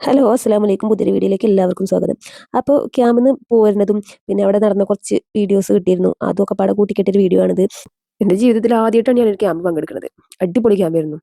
Hello അസ്സാം വലൈക്കും പുതിയൊരു വീഡിയോയിലേക്ക് എല്ലാവർക്കും സ്വാഗതം. അപ്പോൾ ക്യാമ്പിൽ പോരുന്നതും പിന്നെ അവിടെ നടന്ന കുറച്ച് വീഡിയോസ് കിട്ടിയിരുന്നു. അതൊക്കെ പാടെ കൂട്ടിക്കെട്ടിയൊരു വീഡിയോ ആണിത്. എന്റെ ജീവിതത്തിൽ ആദ്യമായിട്ടാണ് ഞാനൊരു ക്യാമ്പ് പങ്കെടുക്കുന്നത്. അടിപൊളി ക്യാമ്പായിരുന്നു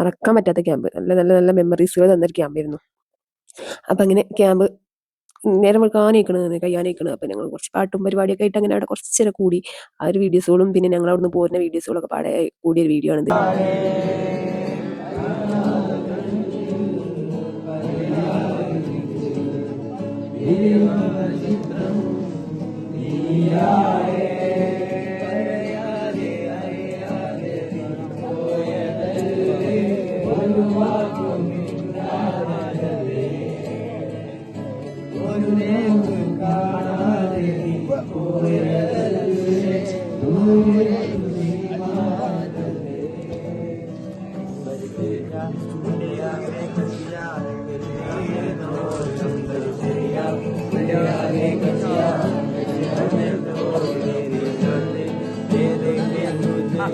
മറക്കാൻ പറ്റാത്ത ക്യാമ്പ്. നല്ല നല്ല നല്ല മെമ്മറീസുകൾ തന്നൊരു ക്യാമ്പായിരുന്നു അപ്പം അങ്ങനെ ക്യാമ്പ് നേരം വെളുക്കാനേക്കണ് കയ്യാനേക്കണ്. അപ്പം ഞങ്ങൾ കുറച്ച് പാട്ടും പരിപാടിയൊക്കെ ആയിട്ട് അങ്ങനെ അവിടെ കുറച്ച് നേരം കൂടി ആ ഒരു വീഡിയോസുകളും പിന്നെ ഞങ്ങൾ അവിടുന്ന് പോരുന്ന വീഡിയോസുകളൊക്കെ പാടെ കൂടിയൊരു വീഡിയോ ആണിത്. De então, e a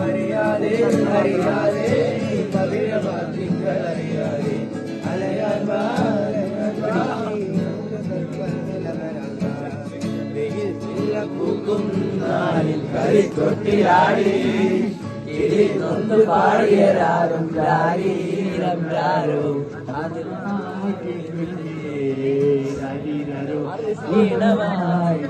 അറിയാതെ അറിയാതെ പവിഴവാർത്തികൾ അറിയാതെ അലയാൻ പൂക്കും നാളിൽ കളിക്കൊട്ടിലാടി ഇടി നൊന്ന് പാടിയ രാഗം രാരീരം രാരോ ഈണമായി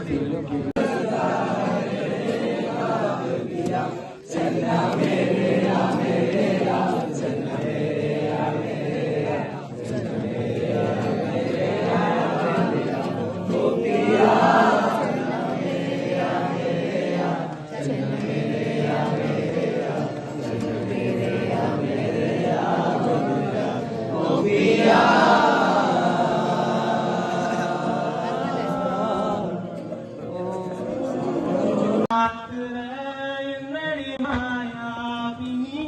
തിലുക്കി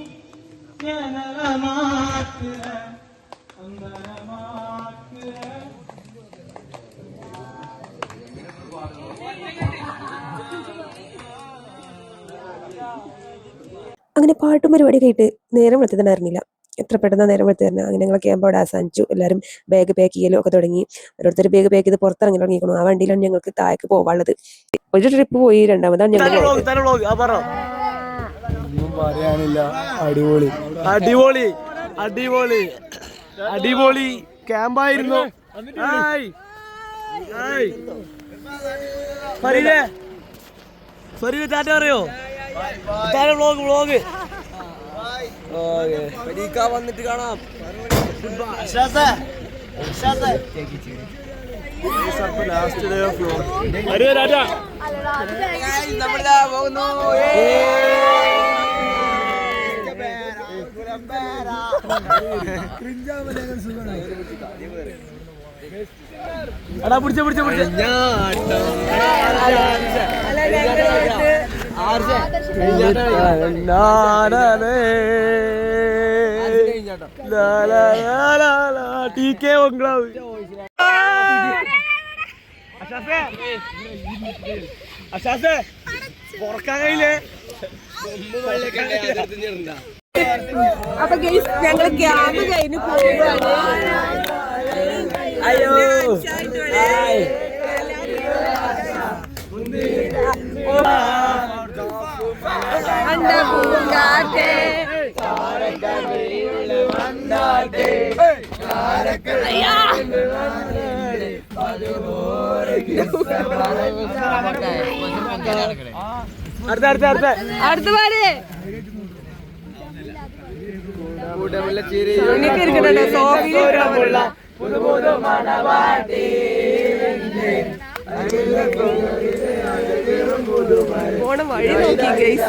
അങ്ങനെ പാട്ടും പരിപാടി കേട്ട് നേരം വെളുത്തിട്ടുണ്ടായിരുന്നില്ല എത്ര പെട്ടെന്ന് നേരം വെളുത്ത് തന്നെ അങ്ങനെ ഞങ്ങൾ ക്യാമ്പ് അവിടെ അവസാനിച്ചു. എല്ലാവരും ബാഗ് പാക്ക് ചെയ്യലും ഒക്കെ തുടങ്ങി. ഓരോരുത്തർ ബാഗ് പാക്ക് ചെയ്ത് പുറത്തിറങ്ങി തുടങ്ങിയിരിക്കുന്നു. ആ വണ്ടിയിലാണ് ഞങ്ങൾക്ക് താഴേക്ക് പോവാനുള്ളത്. ഒരു ട്രിപ്പ് പോയി രണ്ടാമതാണ് ഞങ്ങൾ പറയാനില്ല. അടിപൊളി. അടിപൊളി അടിപൊളി അടിപൊളി ക്യാമ്പായിരുന്നു. ഫരീദേ ഫരീദ് ടാറ്റ അറിയോ ടാറ്റ വ്ളോഗ് വ്ളോഗ് വന്നിട്ട് കാണാം. Last day of vlog tata എടാ ടി കെ ബംഗ്ലാവ് അശാസേ. അശാസേ. ഉറക്കാൻ കഴിയില്ലേ? അപ്പൊ ഗൈസ് ഞങ്ങൾ ക്യാമ്പ് കഴിഞ്ഞ് പോവുകയാണ്. അയ്യോ. അണ്ട പൂങ്കാറ്റേ അടുത്ത അടുത്ത അടുത്ത അടുത്ത പാട് പോണ വഴി നോക്കി ഗൈസ്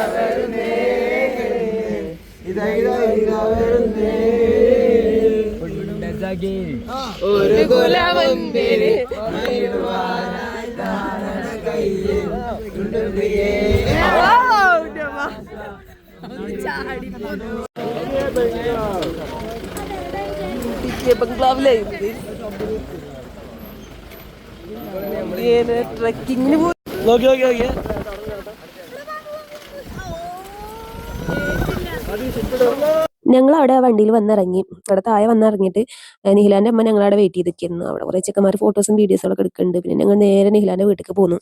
വരുന്നേ ഒരു കുലമന്ദിര് ബംഗ്ലാവിലായിരുന്നു ട്രക്കിങ്ങിന് പോയി. നോക്കി നോക്കി നോക്കി. ഞങ്ങൾ അവിടെ വണ്ടിയിൽ വന്നിറങ്ങി. അവിടെ താഴെ വന്നിറങ്ങിയിട്ട് നിഹിലാന്റെ അമ്മ ഞങ്ങളവിടെ വെയിറ്റ് ചെയ്തിരിക്കുന്നു. അവിടെ കുറേ ചെക്കന്മാർ ഫോട്ടോസും വീഡിയോസും ഒക്കെ എടുക്കുന്നുണ്ട്. പിന്നെ ഞങ്ങൾ നേരെ നിഹിലാന്റെ വീട്ടിലേക്ക് പോന്നു.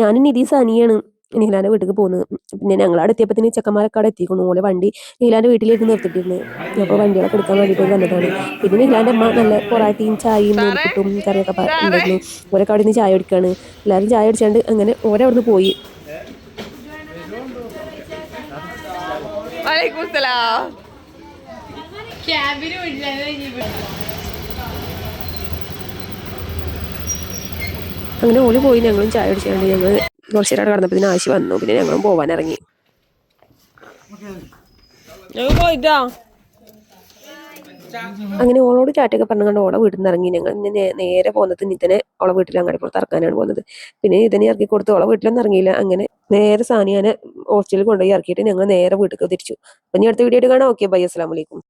ഞാനും നിധി സനിയാണ് നിഹിലാന്റെ വീട്ടിലേക്ക് പോകുന്നത് പിന്നെ ഞങ്ങൾ അവിടെ എത്തിയപ്പോഴത്തേന് ചെക്കന്മാരൊക്കെ അവിടെ എത്തിക്കുന്നു. ഓലെ വണ്ടി നിഹിലാന്റെ വീട്ടിലേക്ക് നിർത്തിയിട്ടിരുന്നു. അപ്പോൾ വണ്ടികളൊക്കെ എടുക്കാൻ വേണ്ടിയിട്ട് വന്നതാണ്. പിന്നെ നിഹിലാന്റെ അമ്മ നല്ല പൊറാട്ടയും ചായയും കിട്ടും കറിയൊക്കെ ഉണ്ടായിരുന്നു. ഓരൊക്കെ അവിടെ നിന്ന് ചായ കുടിക്കാണ്. എല്ലാവരും ചായ കുടിച്ചാണ്ട് അങ്ങനെ ഓരോ അവിടുന്ന് പോയി. വലൈക്കും സലാം അങ്ങനെ ഓളി പോയി ഞങ്ങളും ചായ കുടിച്ചാണ്ട് ഞങ്ങൾ കുറച്ച് നേരം കടന്നപ്പോൾ പിന്നെ ആശി വന്നു. പിന്നെ ഞങ്ങളും പോവാൻ ഇറങ്ങി പോയിട്ടോ? അങ്ങനെ ഓളോട് ചാറ്റൊക്കെ പറഞ്ഞു കണ്ട് ഓളെ വീട്ടിൽ നിന്ന് ഇറങ്ങി. ഞങ്ങൾ ഇന്ന് നേരെ പോകുന്നത് ഇതിനെ ഓളെ വീട്ടിൽ അങ്ങാടിപ്പുറത്ത് ഇറക്കാനാണ് പോകുന്നത് പിന്നെ ഇതിനെ ഇറക്കി കൊടുത്ത് ഓളെ വീട്ടിലൊന്നും ഇറങ്ങിയില്ല. അങ്ങനെ നേരെ സാനിയാനെ ഹോസ്റ്റലിൽ കൊണ്ടുപോയി ഇറക്കിയിട്ട് ഞങ്ങൾ നേരെ വീട്ടിലേക്ക് തിരിച്ചു. അപ്പം ഇനി അടുത്ത വീഡിയോ ആയിട്ട് കാണാം. ഓക്കെ ബൈ അസ്സലാമലൈക്കും